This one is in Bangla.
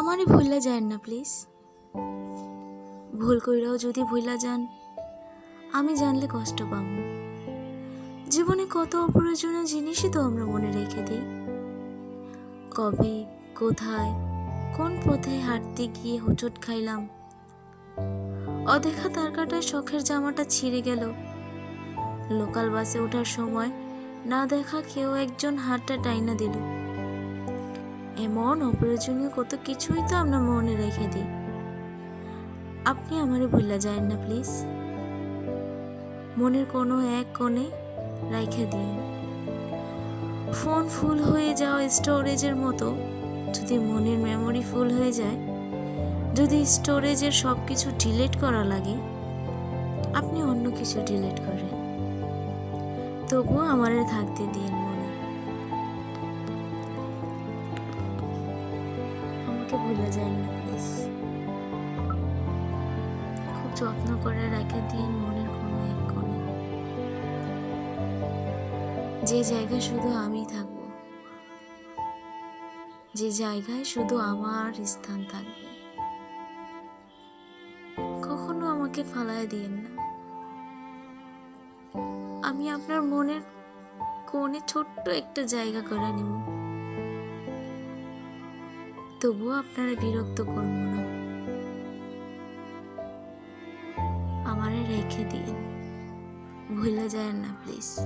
আমারই ভুলা যায় না প্লিজ ভুল কইরাও যদি ভুলা যান, আমি জানলে কষ্ট পাবো। জীবনে কত অপ্রয়োজনীয় জিনিসই তো আমরা মনে রেখে দিই। কবে, কোথায়, কোন পথে হাঁটতে গিয়ে হোঁচট খাইলাম। অদেখা তার কাটায় শখের জামাটা ছিঁড়ে গেল। লোকাল বাসে ওঠার সময় না দেখা কেউ একজন হাতটা টাইনা দিল। এমন অপ্রয়োজনীয় কত কিছুই তো আমরা মনে রেখে দিই। আপনি আমারে ভুলা যায় না, প্লিজ। মনের কোনো এক কোণে রাইখে দিন। ফোন ফুল হয়ে যাওয়া স্টোরেজের মতো, যদি মনের মেমোরি ফুল হয়ে যায়, যদি স্টোরেজের সব কিছু ডিলিট করা লাগে, আপনি অন্য কিছু ডিলিট করেন। তবুও আমারে থাকতে দিন। আমাকে ভুলে যান না প্লিজ খুব যত্ন করে রেখে দিন মনের কোনো এক কোণে। যে জায়গায় শুধু আমি থাকব, যে জায়গায় শুধু আমার স্থান থাকবে, কখনো আমাকে ফালায় দিয়েন না। আমি আপনার মনের কোণে ছোট্ট একটা জায়গা করে নেব। তবুও আপনারা বিরক্ত করব না। আমারে রেখে দিন। ভুলে যায় না প্লিজ।